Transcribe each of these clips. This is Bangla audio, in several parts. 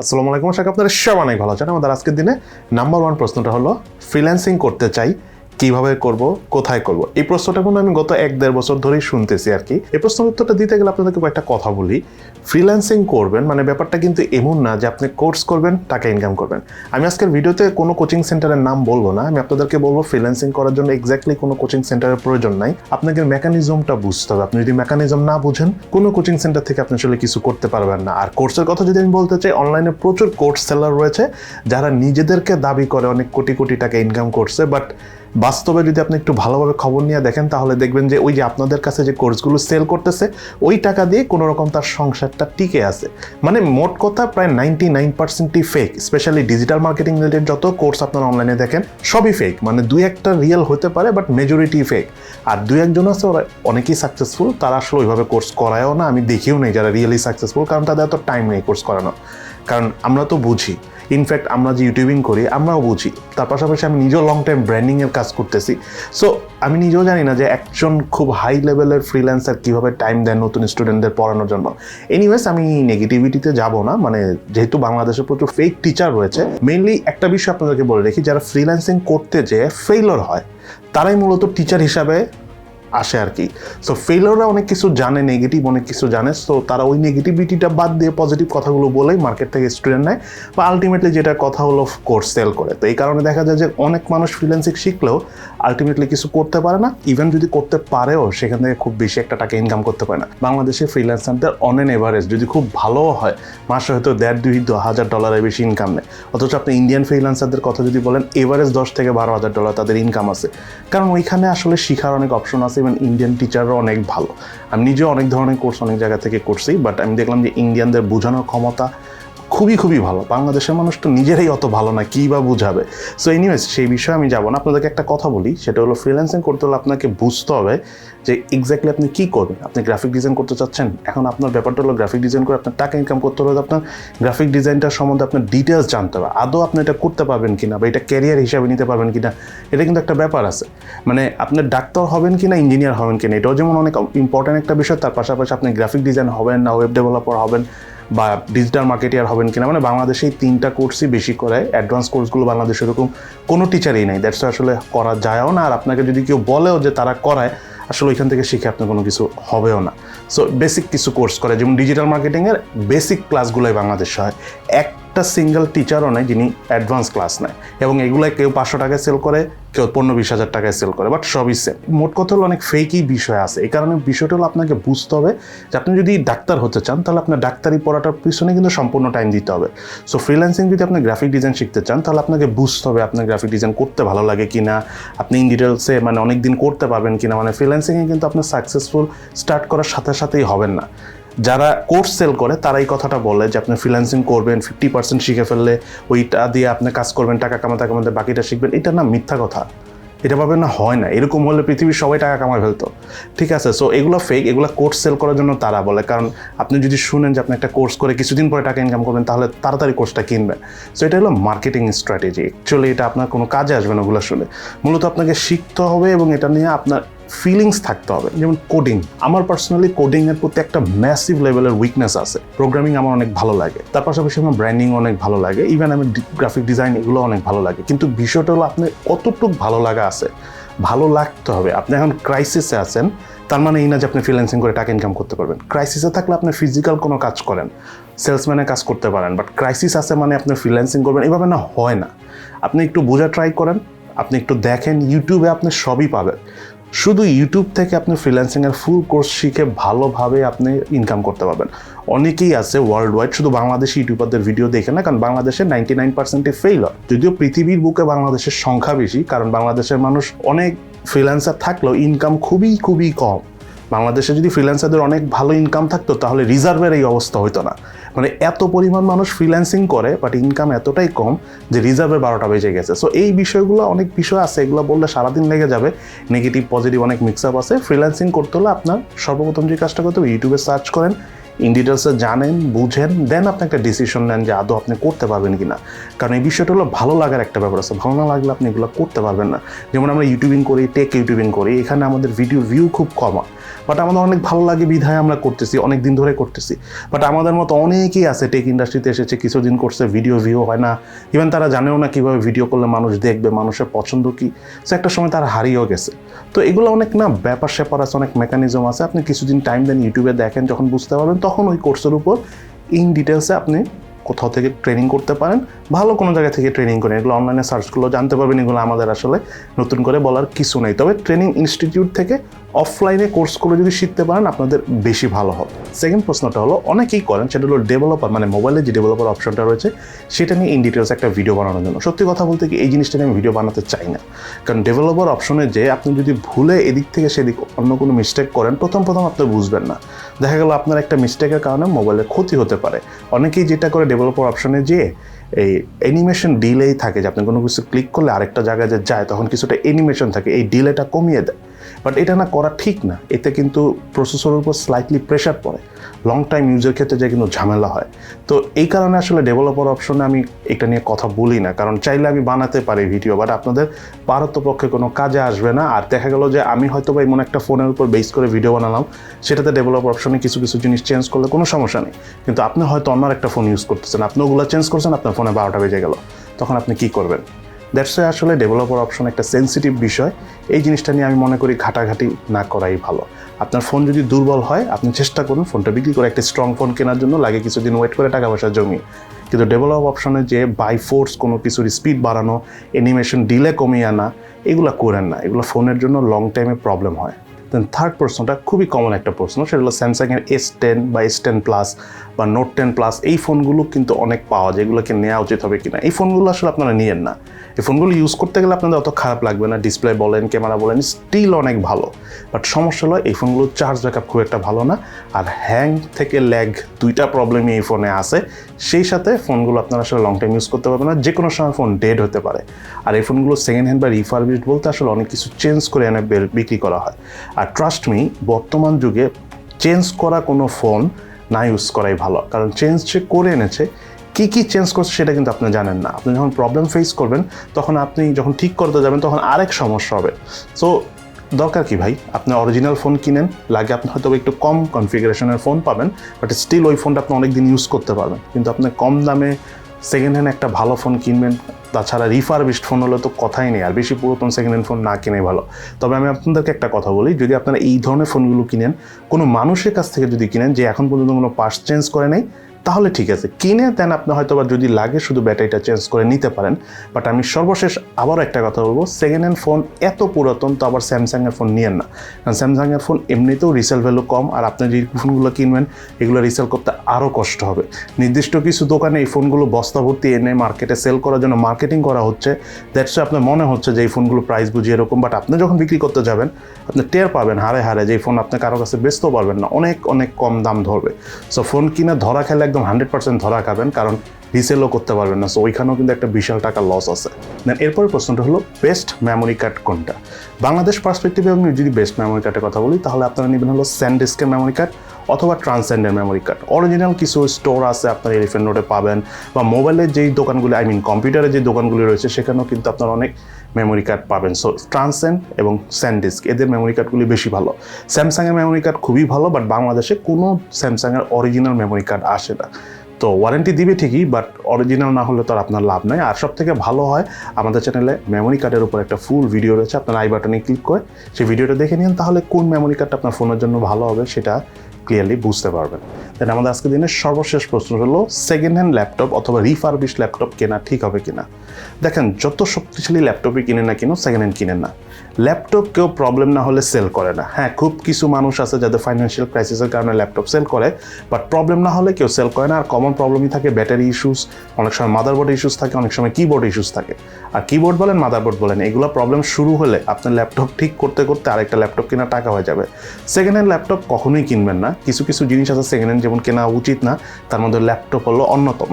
আসসালামু আলাইকুম। আশা করি আপনারা সব অনেক ভালো আছেন। আমাদের আজকের দিনে নাম্বার ওয়ান প্রশ্নটা হলো ফ্রিল্যান্সিং করতে চাই কীভাবে করব, কোথায় করব? এই প্রশ্নটা কিন্তু আমি গত এক দেড় বছর ধরেই শুনতেছি আর কি। এই প্রশ্নের উত্তরটা দিতে গেলে আপনাদেরকে একটা কথা বলি। ফ্রিল্যান্সিং করবেন মানে ব্যাপারটা কিন্তু এমন না যে আপনি কোর্স করবেন, টাকা ইনকাম করবেন। আমি আজকের ভিডিওতে কোনো কোচিং সেন্টারের নাম বলব না। আমি আপনাদেরকে বলব ফ্রিল্যান্সিং করার জন্য এক্স্যাক্টলি কোনো কোচিং সেন্টারের প্রয়োজন নাই। আপনাকে মেকানিজমটা বুঝতে হবে। আপনি যদি মেকানিজম না বুঝেন, কোনো কোচিং সেন্টার থেকে আপনি আসলে কিছু করতে পারবেন না। আর কোর্সের কথা যদি আমি বলতে চাই অনলাইনে প্রচুর কোর্স সেলার রয়েছে, যারা নিজেদেরকে দাবি করে অনেক কোটি কোটি টাকা ইনকাম করছে বাট বাস্তবে যদি আপনি একটু ভালোভাবে খবর নিয়ে দেখেন, তাহলে দেখবেন যে ওই যে আপনাদের কাছে যে কোর্সগুলো সেল করতেছে, ওই টাকা দিয়ে কোনো রকম তার সংসারটা টিকে আছে। মানে মোট কথা প্রায় নাইনটি নাইন পার্সেন্টই fake specially digital marketing related যত কোর্স আপনারা অনলাইনে দেখেন, সবই ফেক মানে দুই একটা রিয়েল হতে পারে বাট মেজরিটি ফেক আর দুই একজন আছে, ওরা অনেকেই সাকসেসফুল তারা আসলে ওইভাবে কোর্স করায়ও না, আমি দেখিও নেই যারা রিয়েলি সাকসেসফুল কারণ তাদের এত টাইম নেই কোর্স করানো কারণ আমরা তো বুঝি। ইনফ্যাক্ট আমরা যে ইউটিউবিং করি, আমরাও বুঝি। তার পাশাপাশি আমি নিজেও লং টাইম ব্র্যান্ডিংয়ের কাজ করতেছি। সো আমি নিজেও জানি না যে একজন খুব হাই লেভেলের ফ্রিল্যান্সার কীভাবে টাইম দেন নতুন স্টুডেন্টদের পড়ানোর জন্য। এনিওয়েজ আমি নেগেটিভিটিতে যাব না। মানে যেহেতু বাংলাদেশে প্রচুর ফেক টিচার রয়েছে মেনলি একটা বিষয় আপনাদেরকে বলে রাখি, যারা ফ্রিল্যান্সিং করতে যেয়ে ফেইলর হয়, তারাই মূলত টিচার হিসাবে আসে আর কি। সো ফেইলররা অনেক কিছু জানে নেগেটিভ অনেক কিছু জানে। সো তারা ওই নেগেটিভিটিটা বাদ দিয়ে পজিটিভ কথাগুলো বলেই মার্কেট থেকে স্টুডেন্ট নেয় বা আলটিমেটলি যেটা কথা হলো কোর্স সেল করে। তো এই কারণে দেখা যায় যে অনেক মানুষ ফ্রিল্যান্সিং শিখলেও আলটিমেটলি কিছু করতে পারে না ইভেন যদি করতে পারেও সেখান থেকে খুব বেশি একটা টাকা ইনকাম করতে পারে না। বাংলাদেশে ফ্রিল্যান্সারদের অন এন এভারেজ যদি খুব ভালোও হয়, মাসে হয়তো দেড় দুই হাজার ডলারের বেশি ইনকাম নেয়। অথচ আপনি ইন্ডিয়ান ফ্রিল্যান্সারদের কথা যদি বলেন এভারেজ দশ থেকে বারো হাজার ডলার তাদের ইনকাম আছে। কারণ ওইখানে আসলে শেখার অনেক অপশন আছে ইভেন ইন্ডিয়ান টিচারও অনেক ভালো। আমি নিজেও অনেক ধরনের কোর্স অনেক জায়গা থেকে করছি বাট আমি দেখলাম যে ইন্ডিয়ানদের বোঝানোর ক্ষমতা খুবই খুবই ভালো। বাংলাদেশের মানুষ তো নিজেরাই অত ভালো না, কী বা বুঝাবে? সো এনিওয়েজ সেই বিষয়ে আমি যাব না। আপনাদেরকে একটা কথা বলি, সেটা হলো ফ্রিল্যান্সিং করতে হলে আপনাকে বুঝতে হবে যে এক্স্যাক্টলি আপনি কী করবেন। আপনি গ্রাফিক ডিজাইন করতে চাচ্ছেন, এখন আপনার ব্যাপারটা হলো গ্রাফিক ডিজাইন করে আপনার টাকা ইনকাম করতে হলে আপনার গ্রাফিক ডিজাইনটার সম্বন্ধে আপনার ডিটেলস জানতে হবে। আদৌ আপনি এটা করতে পারবেন কিনা বা এটা ক্যারিয়ার হিসাবে নিতে পারবেন কিনা, এটা কিন্তু একটা ব্যাপার আছে। মানে আপনি ডাক্তার হবেন কিনা ইঞ্জিনিয়ার হবেন কিনা, এটাও যেমন অনেক ইম্পর্ট্যান্ট একটা বিষয়, তার পাশাপাশি আপনি গ্রাফিক ডিজাইন হবেন না ওয়েব ডেভেলপার হবেন বা ডিজিটাল মার্কেটিয়ার হবেন কিনা মানে বাংলাদেশে তিনটা কোর্সই বেশি করে অ্যাডভান্স কোর্সগুলো বাংলাদেশে এরকম কোনো টিচারই নেই। দ্যাটস আসলে করা যায়ও না। আর আপনাকে যদি কেউ বলেও যে তারা করায়, আসলে ওইখান থেকে শিখে আপনার কোনো কিছু হবেও না। সো বেসিক কিছু কোর্স করে, যেমন ডিজিটাল মার্কেটিংয়ের বেসিক ক্লাসগুলোই বাংলাদেশে হয়। একটা সিঙ্গেল টিচারও নেই যিনি অ্যাডভান্স ক্লাস নেয়। এবং এগুলো কেউ পাঁচশো টাকায় সেল করে, কেউ পনেরো বিশ হাজার টাকায় সেল করে বাট সবই সেম মোট কথা হলো অনেক ফেকই বিষয় আছে। এই কারণে বিষয়টা হলো আপনাকে বুঝতে হবে যে আপনি যদি ডাক্তার হতে চান, তাহলে আপনার ডাক্তারি পড়াটার পিছনে কিন্তু সম্পূর্ণ টাইম দিতে হবে। সো ফ্রিল্যান্সিং যদি আপনি গ্রাফিক ডিজাইন শিখতে চান, তাহলে আপনাকে বুঝতে হবে আপনার গ্রাফিক ডিজাইন করতে ভালো লাগে কি না আপনি ইন ডিটেলসে মানে অনেক দিন করতে পারবেন কি না মানে ফ্রিল্যান্সিংয়ে কিন্তু আপনার সাকসেসফুল স্টার্ট করার সাথে সাথেই হবেন না। যারা কোর্স সেল করে, তারা এই কথাটা বলে যে আপনি ফ্রিল্যান্সিং করবেন ফিফটি পার্সেন্ট শিখে ফেললে ওইটা দিয়ে আপনি কাজ করবেন, টাকা কামাতে কামাতে বাকিটা শিখবেন। এটা না মিথ্যা কথা। এটা ভাবে না হয় না। এরকম হলে পৃথিবীর সবাই টাকা কামায় ফেলতো। ঠিক আছে সো এগুলো ফেক এগুলো কোর্স সেল করার জন্য তারা বলে। কারণ আপনি যদি শুনেন যে আপনি একটা কোর্স করে কিছুদিন পরে টাকা ইনকাম করবেন, তাহলে তাড়াতাড়ি কোর্সটা কিনবেন। সো এটা হলো মার্কেটিং স্ট্র্যাটেজি অ্যাকচুয়ালি এটা আপনার কোনো কাজে আসবে না ওগুলো শুনে। মূলত আপনাকে শিখতে হবে এবং এটা নিয়ে আপনার ফিলিংস থাকতে হবে। যেমন কোডিং আমার পার্সোনালি কোডিং এর প্রতি একটা ম্যাসিভ লেভেলের উইকনেস আছে। প্রোগ্রামিং আমার অনেক ভালো লাগে। তার পাশাপাশি আমার ব্র্যান্ডিং অনেক ভালো লাগে। ইভেন আমি গ্রাফিক ডিজাইন এগুলো অনেক ভালো লাগে। কিন্তু বিষয়টা হলো আপনি কতটুকু ভালো লাগা আছে, ভালো লাগতে হবে। আপনি এখন ক্রাইসিসে আছেন, তার মানে এই না যে আপনি ফ্রিল্যান্সিং করে টাকা ইনকাম করতে পারবেন। ক্রাইসিসে থাকলে আপনি ফিজিক্যাল কোনো কাজ করেন সেলসম্যানের কাজ করতে পারেন। বাট ক্রাইসিস আছে মানে আপনি ফ্রিল্যান্সিং করবেন, এভাবে না, হয় না। আপনি একটু বোঝা ট্রাই করেন, আপনি একটু দেখেন ইউটিউবে আপনি সবই পাবেন। শুধু ইউটিউব থেকে আপনি ফ্রিল্যান্সিংয়ের ফুল কোর্স শিখে ভালোভাবে আপনি ইনকাম করতে পারবেন। অনেকেই আছে ওয়ার্ল্ড ওয়াইড শুধু বাংলাদেশি ইউটিউবারদের ভিডিও দেখে না, কারণ বাংলাদেশে নাইনটি নাইন পার্সেন্টে ফেল হয়। যদিও পৃথিবীর বুকে বাংলাদেশের সংখ্যা বেশি, কারণ বাংলাদেশের মানুষ অনেক ফ্রিল্যান্সার থাকলেও ইনকাম খুবই খুবই কম। বাংলাদেশে যদি ফ্রিল্যান্সারদের অনেক ভালো ইনকাম থাকতো, তাহলে রিজার্ভের এই অবস্থা হতো না। মানে এত পরিমাণ মানুষ ফ্রিল্যান্সিং করে বাট ইনকাম এতটাই কম যে রিজার্ভের বারোটা বেজে গেছে। সো এই বিষয়গুলো অনেক বিষয় আছে, এগুলো বললে সারাদিন লেগে যাবে। নেগেটিভ পজিটিভ অনেক মিক্স আপ আছে। ফ্রিল্যান্সিং করতে হলে আপনার সর্বপ্রথম যে কাজটা করতে হবে ইউটিউবে সার্চ করেন। ইন ডিটেলসে জানেন, বুঝেন, দেন আপনি একটা ডিসিশন নেন যে আদৌ আপনি করতে পারবেন কি না কারণ এই বিষয়টা হলো ভালো লাগার একটা ব্যাপার আছে। ভালো না লাগলে আপনি এগুলো করতে পারবেন না। যেমন আমরা ইউটিউবিং করি টেক ইউটিউবিং করি, এখানে আমাদের ভিডিও ভিউ খুব কম। বাট আমাদের অনেক ভালো লাগে বিধায় আমরা করতেছি অনেক দিন ধরে করতেছি। বাট আমাদের মতো অনেকেই আছে টেক ইন্ডাস্ট্রিতে এসেছে, কিছুদিন করছে ভিডিও ভিউ হয় না। ইভেন তারা জানেও না কীভাবে ভিডিও করলে মানুষ দেখবে, মানুষের পছন্দ কী। সো একটা সময় তারা হারিয়েও গেছে। তো এগুলো অনেক না ব্যাপার স্যাপার আছে, অনেক মেকানিজম আছে। আপনি কিছুদিন টাইম দেন ইউটিউবে দেখেন, যখন বুঝতে পারবেন তখন ওই কোর্সের উপর ইন ডিটেলসে আপনি কোথাও থেকে ট্রেনিং করতে পারেন। ভালো কোনো জায়গা থেকে ট্রেনিং করেন এগুলো অনলাইনে সার্চগুলো জানতে পারবেন এগুলো আমাদের আসলে নতুন করে বলার কিছু নেই। তবে ট্রেনিং ইনস্টিটিউট থেকে অফলাইনে কোর্সগুলো যদি শিখতে পারেন, আপনাদের বেশি ভালো হবে। সেকেন্ড প্রশ্নটা হলো, অনেকেই করেন, সেটা হলো ডেভেলপার মানে মোবাইলে যে ডেভেলপার অপশনটা রয়েছে, সেটা নিয়ে ইন ডিটেলস একটা ভিডিও বানানোর জন্য। সত্যি কথা বলতে কি, এই জিনিসটা আমি ভিডিও বানাতে চাই না। কারণ ডেভেলপার অপশনে যে আপনি যদি ভুলে এদিক থেকে সেদিক অন্য কোনো মিস্টেক করেন, প্রথম প্রথম আপনি বুঝবেন না। দেখা গেল আপনার একটা মিস্টেকের কারণে মোবাইলের ক্ষতি হতে পারে। অনেকেই যেটা করে ডেভেলপার অপশনে যেয়ে এই অ্যানিমেশন ডিলেই থাকে, যে আপনি কোনো কিছু ক্লিক করলে আরেকটা জায়গায় যে যায়, তখন কিছুটা অ্যানিমেশন থাকে, এই ডিলেটা কমিয়ে দেয়। বাট এটা না করা ঠিক না। এতে কিন্তু প্রসেসরের উপর স্লাইটলি প্রেশার পড়ে। লং টাইম ইউজের ক্ষেত্রে যে কিন্তু ঝামেলা হয়। তো এই কারণে আসলে ডেভেলপার অপশনে আমি এটা নিয়ে কথা বলি না। কারণ চাইলে আমি বানাতে পারি ভিডিও বাট আপনাদের পারতপক্ষে কোনো কাজে আসবে না। আর দেখা গেল যে আমি হয়তো বা এমন একটা ফোনের উপর বেস করে ভিডিও বানালাম। সেটাতে ডেভেলপার অপশনে কিছু কিছু জিনিস চেঞ্জ করলে কোনো সমস্যা নেই। কিন্তু আপনি হয়তো অন্য একটা ফোন ইউজ করতেছেন। আপনি ওগুলো চেঞ্জ করছেন, আপনার ফোনে বারোটা বেজে গেল। তখন আপনি কি করবেন? দ্যাটস আসলে ডেভেলপার অপশন একটা সেন্সিটিভ বিষয়। এই জিনিসটা নিয়ে আমি মনে করি ঘাটাঘাটি না করাই ভালো। আপনার ফোন যদি দুর্বল হয়, আপনি চেষ্টা করুন ফোনটা বিক্রি করে একটা স্ট্রং ফোন কেনার জন্য লাগে কিছুদিন ওয়েট করে টাকা পয়সা জমি কিন্তু ডেভেলপ অপশনে যে বাই ফোর্স কোনো কিছুর স্পিড বাড়ানো অ্যানিমেশন ডিলে কমিয়ে আনা, এগুলো করেন না। এগুলো ফোনের জন্য লং টাইমে প্রবলেম হয়। দেন থার্ড প্রশ্নটা খুবই কমন একটা প্রশ্ন, সেটা হলো স্যামসাংয়ের এস টেন বা এস টেন প্লাস বা নোট টেন প্লাস এই ফোনগুলো কিন্তু অনেক পাওয়া যায়, এগুলোকে নেওয়া উচিত হবে কিনা। এই ফোনগুলো আসলে আপনারা নিয়েন না। এই ফোনগুলো ইউজ করতে গেলে আপনাদের অত খারাপ লাগবে না ডিসপ্লে বলেন ক্যামেরা বলেন স্টিল অনেক ভালো। বাট সমস্যা হলো, এই ফোনগুলোর চার্জ ব্যাকআপ খুব একটা ভালো না, আর হ্যাং থেকে ল্যাগ দুইটা প্রবলেমই এই ফোনে আছে। সেই সাথে ফোনগুলো আপনারা আসলে লং টাইম ইউজ করতে পারবেন না যে কোনো সময় ফোন ডেড হতে পারে। আর এই ফোনগুলো সেকেন্ড হ্যান্ড বা রিফারবিশড বলতে আসলে অনেক কিছু চেঞ্জ করে এনে বিক্রি করা হয়। আর ট্রাস্ট মি বর্তমান যুগে চেঞ্জ করা কোনো ফোন না ইউজ করাই ভালো। কারণ চেঞ্জ সে করে এনেছে, কী কী চেঞ্জ করছে সেটা কিন্তু আপনি জানেন না। আপনি যখন প্রবলেম ফেস করবেন, তখন আপনি যখন ঠিক করতে যাবেন, তখন আরেক সমস্যা হবে। সো দরকার কি ভাই? আপনি অরিজিনাল ফোন কিনেন, লাগে আপনি হয়তো একটু কম কনফিগারেশনের ফোন পাবেন বাট স্টিল ওই ফোনটা আপনি অনেক দিন ইউজ করতে পারবেন। কিন্তু আপনি কম দামে সেকেন্ড হ্যান্ড একটা ভালো ফোন কিনবেন তাছাড়া রিফারবিস্ট ফোন হলে তো কথাই নেই, আর বেশি পুরাতন সেকেন্ড হ্যান্ড ফোন না কিনে ভালো। তবে আমি আপনাদেরকে একটা কথা বলি, যদি আপনারা এই ধরনের ফোনগুলো কিনেন, কোনো মানুষের কাছ থেকে যদি কিনেন, যে এখন পর্যন্ত কোনো পার্স চেঞ্জ করে নেই তাহলে ঠিক আছে, কিনে দেন আপনি হয়তো বা যদি লাগে শুধু ব্যাটারিটা চেঞ্জ করে নিতে পারেন। বাট আমি সর্বশেষ আবারও একটা কথা বলব সেকেন্ড হ্যান্ড ফোন এত পুরাতন, তো আবার স্যামসাংয়ের ফোন নিয়েন না। কারণ স্যামসাংয়ের ফোন এমনিতেও রিসেল ভ্যালু কম, আর আপনি যে ফোনগুলো কিনবেন, এগুলো রিসেল করতে আরও কষ্ট হবে। নির্দিষ্ট কিছু দোকানে এই ফোনগুলো বস্তা ভর্তি এনে মার্কেটে সেল করার জন্য মার্কেটিং করা হচ্ছে। দ্যাটস আপনার মনে হচ্ছে যে এই ফোনগুলো প্রাইস বুঝিয়ে এরকম বাট আপনি যখন বিক্রি করতে যাবেন, আপনি টের পাবেন হারে হারে যে ফোন আপনি কারও কাছে বেচতেও পারবেন না। অনেক অনেক কম দাম ধরবে। সো ফোন কিনে ধরা খেলে একদম হান্ড্রেড পার্সেন্ট ধরা খাবেন, কারণ রিসেলও করতে পারবেন না। সো ওইখানেও কিন্তু একটা বিশাল টাকা লস আছে। দেন এরপরে প্রশ্নটা হলো বেস্ট মেমোরি কার্ড কোনটা? বাংলাদেশ পার্সপেক্টিভে আমি যদি বেস্ট মেমোরি কার্ডের কথা বলি, তাহলে আপনারা নেবেন হলো স্যান্ডিস্কের মেমোরি কার্ড অথবা ট্রান্সেন্ডের মেমোরি কার্ড অরিজিনাল কিছু স্টোর আছে আপনার এলিফেন্ট রোডে পাবেন বা মোবাইলের যেই দোকানগুলি আই মিন কম্পিউটারের যে দোকানগুলি রয়েছে, সেখানেও কিন্তু আপনার অনেক মেমোরি কার্ড পাবেন। সো ট্রান্সেন্ড এবং স্যান্ডিস্ক এদের মেমোরি কার্ডগুলি বেশি ভালো। স্যামসাংয়ের মেমোরি কার্ড খুবই ভালো বাট বাংলাদেশে কোনো স্যামসাংয়ের অরিজিনাল মেমোরি কার্ড আসে না। তো ওয়ারেন্টি দিবে ঠিকই বাট অরিজিনাল না হলে তো আর আপনার লাভ নাই। আর সব থেকে ভালো হয়, আমাদের চ্যানেলে মেমোরি কার্ডের উপর একটা ফুল ভিডিও রয়েছে, আপনার আই বাটনে ক্লিক করে সেই ভিডিওটা দেখে নিন, তাহলে কোন মেমোরি কার্ডটা আপনার ফোনের জন্য ভালো হবে, সেটা ক্লিয়ারলি বুঝতে পারবেন। দেন আমাদের আজকের দিনের সর্বশেষ প্রশ্ন হলো সেকেন্ড হ্যান্ড ল্যাপটপ অথবা রিফারবিশ ল্যাপটপ কেনা ঠিক হবে কিনা? দেখেন, যত শক্তিশালী ল্যাপটপই কিনে না কিনো সেকেন্ড হ্যান্ড কিনেন না। ল্যাপটপ কেউ প্রবলেম না হলে সেল করে না। হ্যাঁ খুব কিছু মানুষ আছে যাদের ফাইন্যান্সিয়াল ক্রাইসিসের কারণে ল্যাপটপ সেল করে বাট প্রবলেম না হলে কেউ সেল করে না। আর কমন প্রবলেমই থাকে ব্যাটারি ইস্যুস অনেক সময় মাদারবোর্ড ইস্যুস থাকে, অনেক সময় কিবোর্ড ইস্যুস থাকে। আর কিবোর্ড বলেন মাদারবোর্ড বলেন, এগুলো প্রবলেম শুরু হলে আপনার ল্যাপটপ ঠিক করতে করতে আরেকটা ল্যাপটপ কেনার টাকা হয়ে যাবে। সেকেন্ড হ্যান্ড ল্যাপটপ কখনোই কিনবেন না। কিছু কিছু জিনিস আছে সেকেন্ড হ্যান্ড যেমন কেনা উচিত না, তার মধ্যে ল্যাপটপ হলো অন্যতম।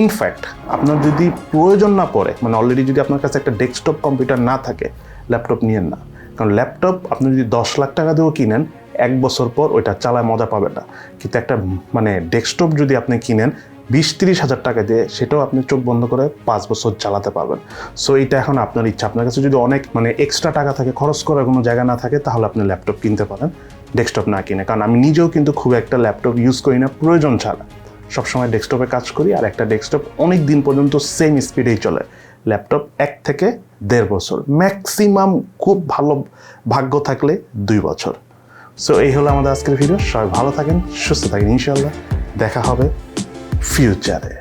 ইনফ্যাক্ট আপনার যদি প্রয়োজন না পড়ে মানে অলরেডি যদি আপনার কাছে একটা ডেস্কটপ কম্পিউটার না থাকে ল্যাপটপ নিয়েন না। কারণ ল্যাপটপ আপনি যদি দশ লাখ টাকা দিয়েও কিনেন, এক বছর পর ওইটা চালায় মজা পাবেন না। কিন্তু একটা মানে ডেস্কটপ যদি আপনি কিনেন, বিশ তিরিশ হাজার টাকা দিয়ে সেটাও আপনি চোখ বন্ধ করে পাঁচ বছর চালাতে পারবেন। সো এটা এখন আপনার ইচ্ছা। আপনার কাছে যদি অনেক মানে এক্সট্রা টাকা থাকে, খরচ করার কোনো জায়গা না থাকে, তাহলে আপনি ল্যাপটপ কিনতে পারেন। ডেস্কটপ না কিনে। কারণ আমি নিজেও কিন্তু খুব একটা ল্যাপটপ ইউজ করি না, প্রয়োজন ছাড়া। সবসময় ডেস্কটপে কাজ করি আর একটা ডেস্কটপ অনেক দিন পর্যন্ত সেম স্পিডেই চলে। ল্যাপটপ এক থেকে দেড় বছর। ম্যাক্সিমাম খুব ভালো ভাগ্য থাকলে দুই বছর। সো এই হলো আমাদের আজকের ভিডিও সবাই ভালো থাকেন, সুস্থ থাকেন। ইনশাল্লাহ দেখা হবে ফিউচারে